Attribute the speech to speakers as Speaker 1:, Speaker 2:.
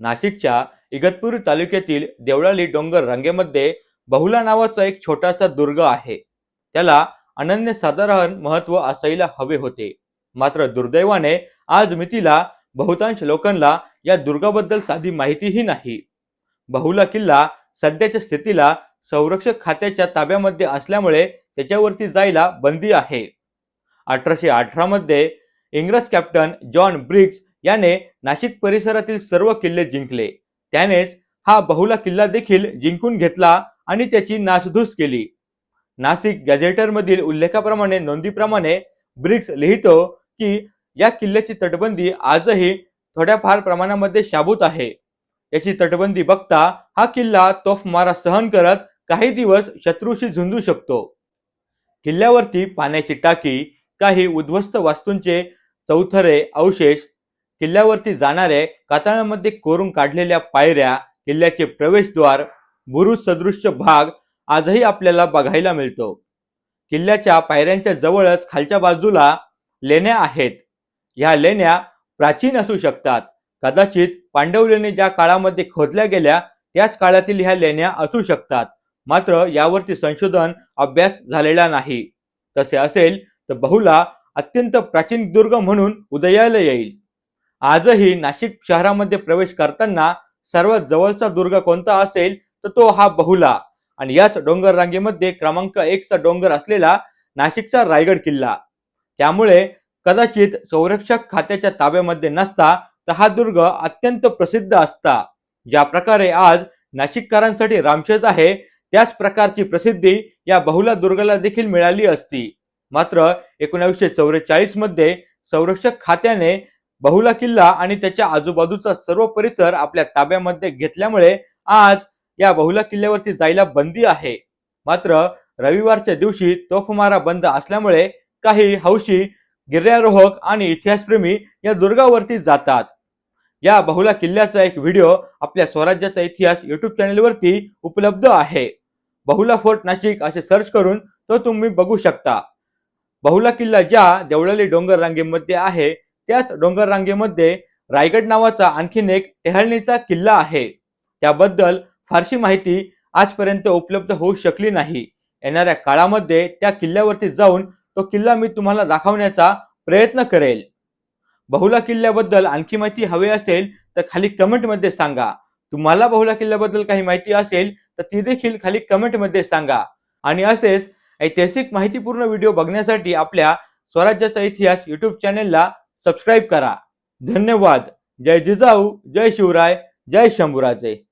Speaker 1: नाशिकच्या इगतपूर तालुक्यातील देवळाली डोंगर रांगेमध्ये बहुला नावाचा एक छोटासा दुर्ग आहे. त्याला अनन्य साधारण महत्त्व असायला हवे होते. मात्र दुर्दैवाने आज मितीला बहुतांश लोकांना या दुर्गाबद्दल साधी माहितीही नाही. बहुला किल्ला सध्याच्या स्थितीला संरक्षक खात्याच्या ताब्यामध्ये असल्यामुळे त्याच्यावरती जायला बंदी आहे. अठराशे अठरामध्ये इंग्रज कॅप्टन जॉन ब्रिग्स याने नाशिक परिसरातील सर्व किल्ले जिंकले. त्यानेच हा बहुला किल्ला देखील जिंकून घेतला आणि त्याची नासधूस केली. नाशिक गॅझेटरमधील उल्लेखाप्रमाणे नोंदीप्रमाणे ब्रिक्स लिहितो की या किल्ल्याची तटबंदी आजही थोड्याफार प्रमाणामध्ये शाबूत आहे. याची तटबंदी बघता हा किल्ला तोफ मारा सहन करत काही दिवस शत्रूशी झुंजू शकतो. किल्ल्यावरती पाण्याची टाकी काही उद्ध्वस्त वास्तूंचे चौथरे अवशेष किल्ल्यावरती जाणाऱ्या कातळामध्ये कोरून काढलेल्या पायऱ्या किल्ल्याचे प्रवेशद्वार बुरुज सदृश्य भाग आजही आपल्याला बघायला मिळतो. किल्ल्याच्या पायऱ्यांच्या जवळच खालच्या बाजूला लेण्या आहेत. ह्या लेण्या प्राचीन असू शकतात. कदाचित पांडव लेणी ज्या काळामध्ये खोदल्या गेल्या त्याच काळातील ह्या लेण्या असू शकतात. मात्र यावरती संशोधन अभ्यास झालेला नाही. तसे असेल तर बहुला अत्यंत प्राचीन दुर्ग म्हणून उदयाला येईल. आजही नाशिक शहरामध्ये प्रवेश करताना सर्वात जवळचा दुर्ग कोणता असेल तर तो हा बहुला. आणि याच डोंगर रांगेमध्ये क्रमांक एकचा डोंगर असलेला नाशिकचा रायगड किल्ला. त्यामुळे कदाचित संरक्षक खात्याच्या ताब्यामध्ये नसता तर हा दुर्ग अत्यंत प्रसिद्ध असता. ज्या प्रकारे आज नाशिककरांसाठी रामशेज आहे त्याच प्रकारची प्रसिद्धी या बहुला दुर्गाला देखील मिळाली असती. मात्र एकोणावीसशे चौवेचाळीसमध्ये संरक्षक खात्याने बहुला किल्ला आणि त्याच्या आजूबाजूचा सर्व परिसर आपल्या ताब्यामध्ये घेतल्यामुळे आज या बहुला किल्ल्यावरती जायला बंदी आहे. मात्र रविवारच्या दिवशी तोफमारा बंद असल्यामुळे काही हौशी गिर्यारोहक आणि इतिहासप्रेमी या दुर्गावरती जातात. या बहुला किल्ल्याचा एक व्हिडिओ आपल्या स्वराज्याचा इतिहास युट्यूब चॅनेलवरती उपलब्ध आहे. बहुला फोर्ट नाशिक असे सर्च करून तो तुम्ही बघू शकता. बहुला किल्ला ज्या देवळाली डोंगर रांगेमध्ये आहे त्याच डोंगर रांगेमध्ये रायगड नावाचा आणखीन एक टेहळणीचा किल्ला आहे. त्याबद्दल फारशी माहिती आजपर्यंत उपलब्ध होऊ शकली नाही. येणाऱ्या काळामध्ये त्या किल्ल्यावरती जाऊन तो किल्ला मी तुम्हाला दाखवण्याचा प्रयत्न करेल. बहुला किल्ल्याबद्दल आणखी माहिती हवी असेल तर खाली कमेंटमध्ये सांगा. तुम्हाला बहुला किल्ल्याबद्दल काही माहिती असेल तर ती देखील खाली कमेंटमध्ये सांगा. आणि असेच ऐतिहासिक माहितीपूर्ण व्हिडिओ बघण्यासाठी आपल्या स्वराज्याचा इतिहास युट्यूब चॅनेलला सबस्क्राईब करा. धन्यवाद. जय जिजाऊ जय शिवराय जय शंभुराजे.